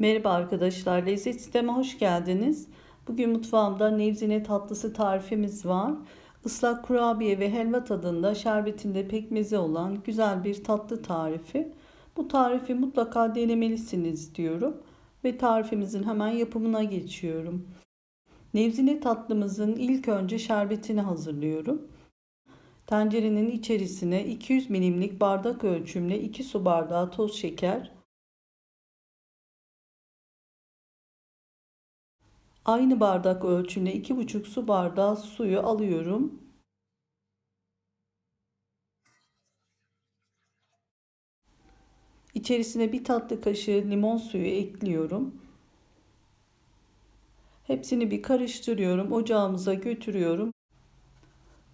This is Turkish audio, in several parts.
Merhaba arkadaşlar, lezzet sisteme hoş geldiniz. Bugün mutfağımda nevzine tatlısı tarifimiz var. Islak kurabiye ve helva tadında şerbetinde pekmezi olan güzel bir tatlı tarifi. Bu tarifi mutlaka denemelisiniz diyorum ve tarifimizin hemen yapımına geçiyorum. Nevzine tatlımızın ilk önce şerbetini hazırlıyorum. Tencerenin içerisine 200 milimlik bardak ölçümle 2 su bardağı toz şeker, Aynı bardak ölçümle 2,5 su bardağı suyu alıyorum. İçerisine bir tatlı kaşığı limon suyu ekliyorum. Hepsini bir karıştırıyorum. Ocağımıza götürüyorum.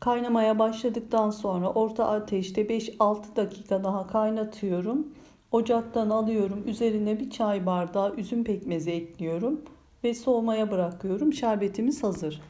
Kaynamaya başladıktan sonra orta ateşte 5-6 dakika daha kaynatıyorum. Ocaktan alıyorum. Üzerine bir çay bardağı üzüm pekmezi ekliyorum ve soğumaya bırakıyorum. Şerbetimiz hazır.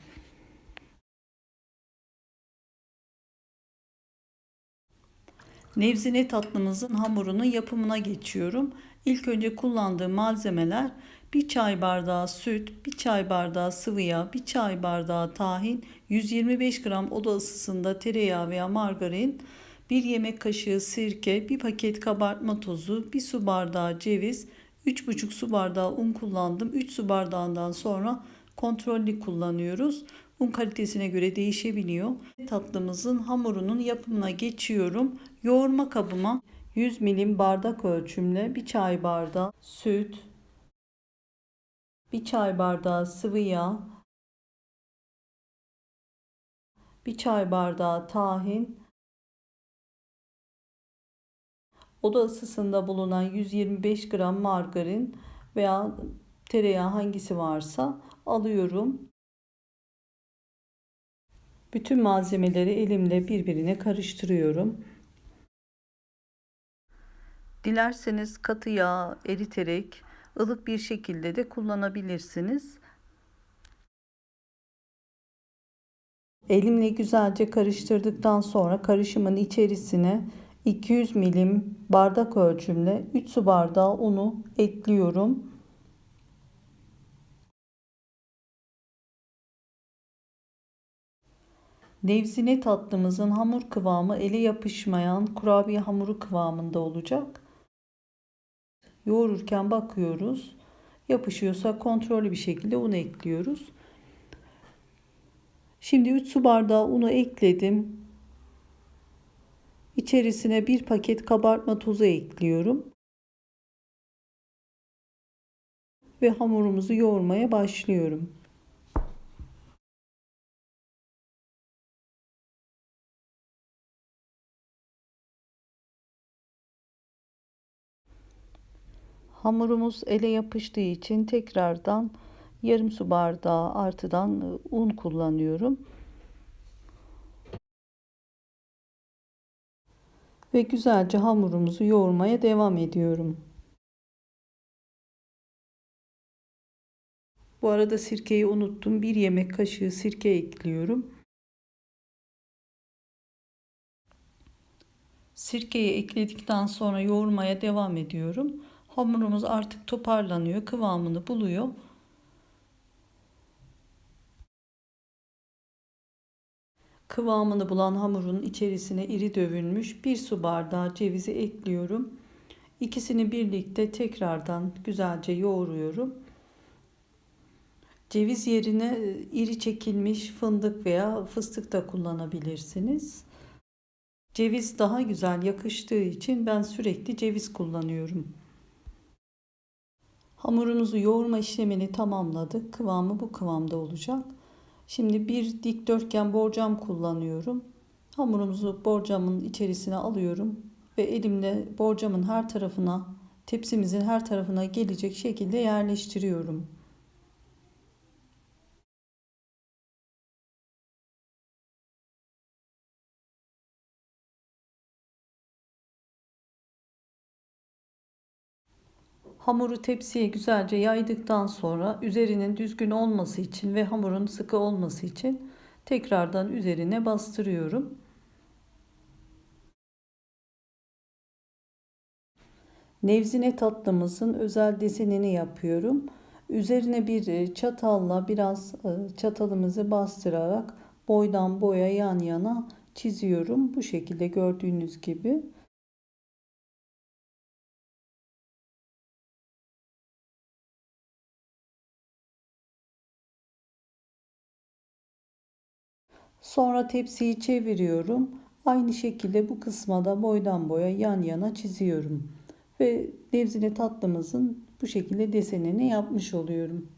Nevzine tatlımızın hamurunun yapımına geçiyorum. İlk önce kullandığım malzemeler bir çay bardağı süt, bir çay bardağı sıvı yağ, bir çay bardağı tahin, 125 gram oda ısısında tereyağı veya margarin, bir yemek kaşığı sirke, bir paket kabartma tozu, bir su bardağı ceviz, 3,5 su bardağı un kullandım. 3 su bardağından sonra kontrollü kullanıyoruz. Un kalitesine göre değişebiliyor. Tatlımızın hamurunun yapımına geçiyorum. Yoğurma kabıma 100 milim bardak ölçümle bir çay bardağı süt, bir çay bardağı sıvı yağ, bir çay bardağı tahin, Oda ısısında bulunan 125 gram margarin veya tereyağı hangisi varsa alıyorum. Bütün malzemeleri elimle birbirine karıştırıyorum. Dilerseniz katı yağ eriterek ılık bir şekilde de kullanabilirsiniz. Elimle güzelce karıştırdıktan sonra karışımın içerisine 200 milim bardak ölçümle 3 su bardağı unu ekliyorum. Nevzine tatlımızın hamur kıvamı ele yapışmayan kurabiye hamuru kıvamında olacak. Yoğururken bakıyoruz. Yapışıyorsa kontrollü bir şekilde un ekliyoruz. Şimdi 3 su bardağı unu ekledim. İçerisine bir paket kabartma tozu ekliyorum. Ve hamurumuzu yoğurmaya başlıyorum. Hamurumuz ele yapıştığı için tekrardan yarım su bardağı artıdan un kullanıyorum. Ve güzelce hamurumuzu yoğurmaya devam ediyorum. Bu arada sirkeyi unuttum. Bir yemek kaşığı sirke ekliyorum. Sirkeyi ekledikten sonra yoğurmaya devam ediyorum. Hamurumuz artık toparlanıyor, kıvamını buluyor. Kıvamını bulan hamurun içerisine iri dövülmüş bir su bardağı cevizi ekliyorum. İkisini birlikte tekrardan güzelce yoğuruyorum. Ceviz yerine iri çekilmiş fındık veya fıstık da kullanabilirsiniz. Ceviz daha güzel yakıştığı için ben sürekli ceviz kullanıyorum. Hamurumuzu yoğurma işlemini tamamladık. Kıvamı bu kıvamda olacak. Şimdi bir dikdörtgen borcam kullanıyorum. Hamurumuzu borcamın içerisine alıyorum ve elimle borcamın her tarafına, tepsimizin her tarafına gelecek şekilde yerleştiriyorum. Hamuru tepsiye güzelce yaydıktan sonra üzerinin düzgün olması için ve hamurun sıkı olması için tekrardan üzerine bastırıyorum. Nevzine tatlımızın özel desenini yapıyorum. Üzerine bir e, çatalla biraz e, çatalımızı bastırarak boydan boya yan yana çiziyorum. Bu şekilde gördüğünüz gibi. Sonra tepsiyi çeviriyorum. Aynı şekilde bu kısma da boydan boya yan yana çiziyorum. Ve nevzine tatlımızın bu şekilde desenini yapmış oluyorum.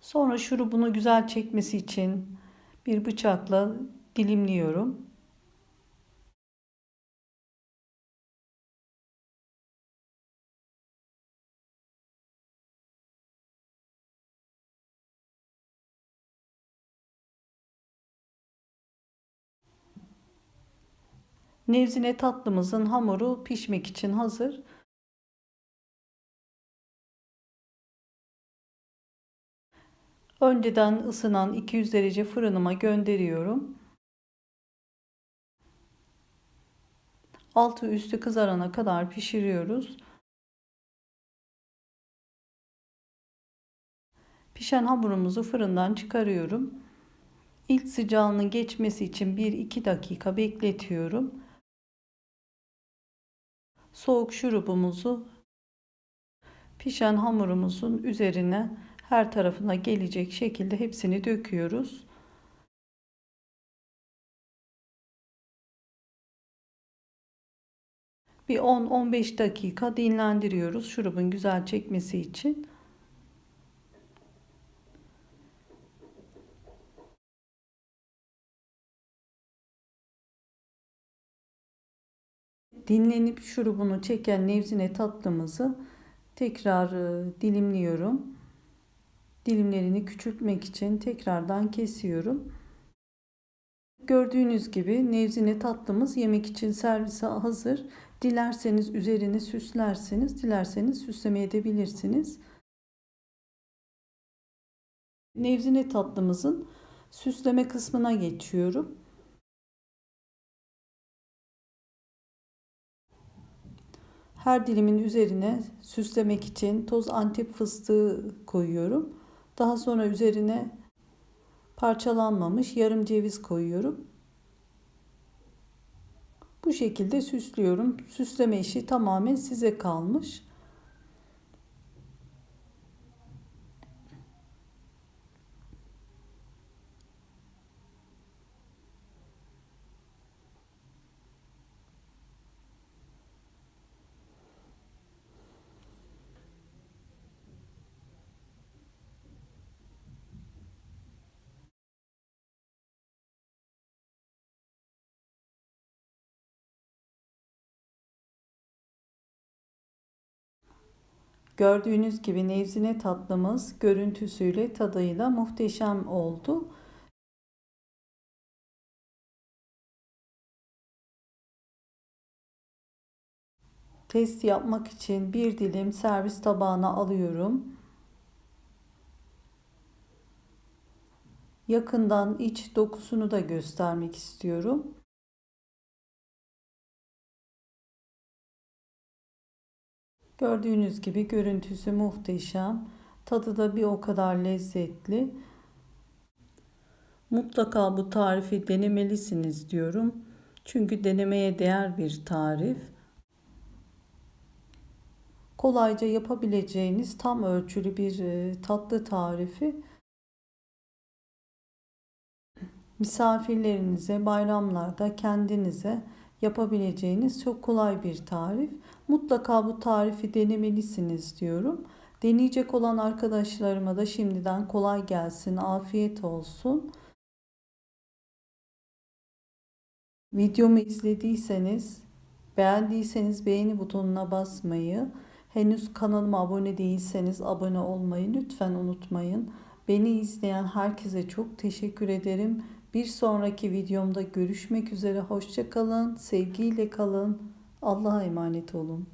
Sonra şurubunu güzel çekmesi için bir bıçakla dilimliyorum. Nevzine tatlımızın hamuru pişmek için hazır. Önceden ısınan 200 derece fırınıma gönderiyorum. Altı üstü kızarana kadar pişiriyoruz. Pişen hamurumuzu fırından çıkarıyorum. İlk sıcağının geçmesi için 1-2 dakika bekletiyorum. Soğuk şurubumuzu pişen hamurumuzun üzerine her tarafına gelecek şekilde hepsini döküyoruz. Bir 10-15 dakika dinlendiriyoruz şurubun güzel çekmesi için. Dinlenip şurubunu çeken nevzine tatlımızı tekrar e, dilimliyorum. Dilimlerini küçültmek için tekrardan kesiyorum. Gördüğünüz gibi nevzine tatlımız yemek için servise hazır. Dilerseniz üzerine süslerseniz, dilerseniz süsleme edebilirsiniz. Nevzine tatlımızın süsleme kısmına geçiyorum. Her dilimin üzerine süslemek için toz antep fıstığı koyuyorum. Daha sonra üzerine parçalanmamış yarım ceviz koyuyorum. Bu şekilde süslüyorum. Süsleme işi tamamen size kalmış. Gördüğünüz gibi nevzine tatlımız görüntüsüyle tadıyla muhteşem oldu. Test yapmak için bir dilim servis tabağına alıyorum. Yakından iç dokusunu da göstermek istiyorum. Gördüğünüz gibi görüntüsü muhteşem. Tadı da bir o kadar lezzetli. Mutlaka bu tarifi denemelisiniz diyorum. Çünkü denemeye değer bir tarif. Kolayca yapabileceğiniz tam ölçülü bir e, tatlı tarifi. Misafirlerinize, bayramlarda kendinize yapabileceğiniz çok kolay bir tarif. Mutlaka bu tarifi denemelisiniz diyorum. Deneyecek olan arkadaşlarıma da şimdiden kolay gelsin, afiyet olsun. Videomu izlediyseniz, beğendiyseniz beğeni butonuna basmayı, henüz kanalıma abone değilseniz abone olmayı lütfen unutmayın. Beni izleyen herkese çok teşekkür ederim. Bir sonraki videomda görüşmek üzere. Hoşçakalın. Sevgiyle kalın. Allah'a emanet olun.